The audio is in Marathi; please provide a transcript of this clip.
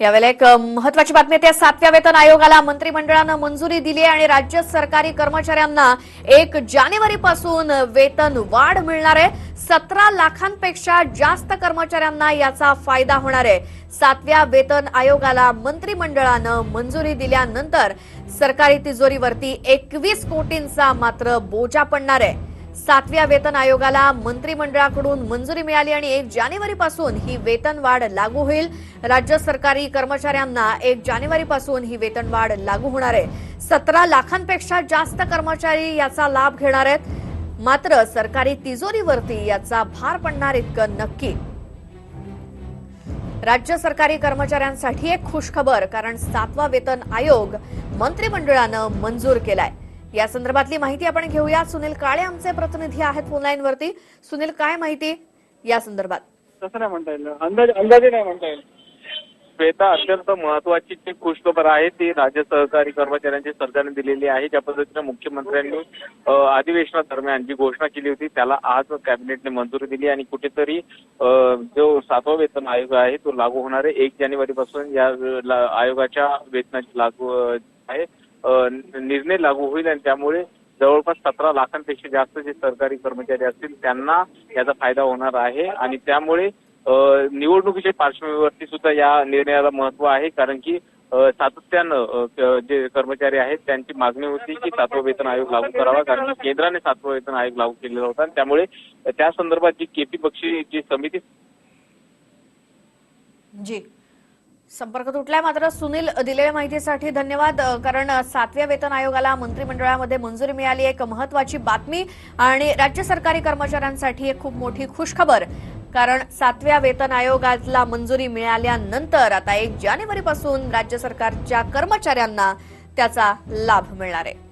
यावेळेला एक महत्वाची बातमी येते. सातव्या वेतन आयोगाला मंत्रिमंडळानं मंजुरी दिली आहे आणि राज्य सरकारी कर्मचाऱ्यांना एक जानेवारी पासून वेतन वाढ मिळणार आहे. सतरा लाखांपेक्षा जास्त कर्मचाऱ्यांना याचा फायदा होणार आहे. सातव्या वेतन आयोगाला मंत्रिमंडळानं मंजुरी दिल्यानंतर सरकारी तिजोरीवरती एकवीस कोटींचा मात्र बोजा पडणार आहे. सातव्या वेतन आयोगाला मंत्रिमंडळाकडून मंजुरी मिळाली आणि एक जानेवारीपासून ही वेतनवाढ लागू होईल. राज्य सरकारी कर्मचाऱ्यांना एक जानेवारीपासून ही वेतनवाढ लागू होणार आहे. सतरा लाखांपेक्षा जास्त कर्मचारी याचा लाभ घेणार आहेत. मात्र सरकारी तिजोरीवरती याचा भार पडणार इतकं नक्की. राज्य सरकारी कर्मचाऱ्यांसाठी एक खुशखबर कारण सातवा वेतन आयोग मंत्रिमंडळानं मंजूर केलाय. या संदर्भातली माहिती आपण घेऊया. सुनील काळे आमचे प्रतिनिधी आहेत फोनलाईन वरती सुनील काय माहिती या संदर्भात? तसं नाही म्हणता येईल. अंदाज अंदाजे नाही म्हणता येईल. श्वेता अत्यंत महत्वाची जी खुशखबर आहे ती राज्य सहकारी कर्मचाऱ्यांची सरकारने दिलेली आहे. ज्या पद्धतीने मुख्यमंत्र्यांनी अधिवेशनादरम्यान जी घोषणा केली होती त्याला आज कॅबिनेटने मंजुरी दिली आणि कुठेतरी अ, जो सातवा वेतन आयोग आहे तो लागू होणार आहे. एक जानेवारी पासून या आयोगाच्या वेतनाची लागू आहे. अ, निर्णय लागू होईल आणि त्यामुळे जवळपास सतरा लाखांपेक्षा जास्त जे सरकारी कर्मचारी असतील त्यांना याचा फायदा होणार आहे. आणि त्यामुळे निवडणुकीच्या पार्श्वभूमीवरती सुद्धा या निर्णयाला महत्त्व आहे. कारण की सातत्यानं जे कर्मचारी आहेत त्यांची मागणी होती की सातवा वेतन आयोग लागू करावा. कारण केंद्राने सातवा वेतन आयोग लागू केलेला होता. आणि त्यामुळे त्या संदर्भात जी केपी पक्षी जी समिती जी. संपर्क तुटलाय. मात्र सुनील दिलेल्या माहितीसाठी धन्यवाद. कारण सातव्या वेतन आयोगाला मंत्रिमंडळामध्ये मंजुरी मिळाली. एक महत्वाची बातमी आणि राज्य सरकारी कर्मचाऱ्यांसाठी एक खूप मोठी खुशखबर. कारण सातव्या वेतन आयोगाला मंजुरी मिळाल्यानंतर आता एक जानेवारीपासून राज्य सरकारच्या कर्मचाऱ्यांना त्याचा लाभ मिळणार आहे.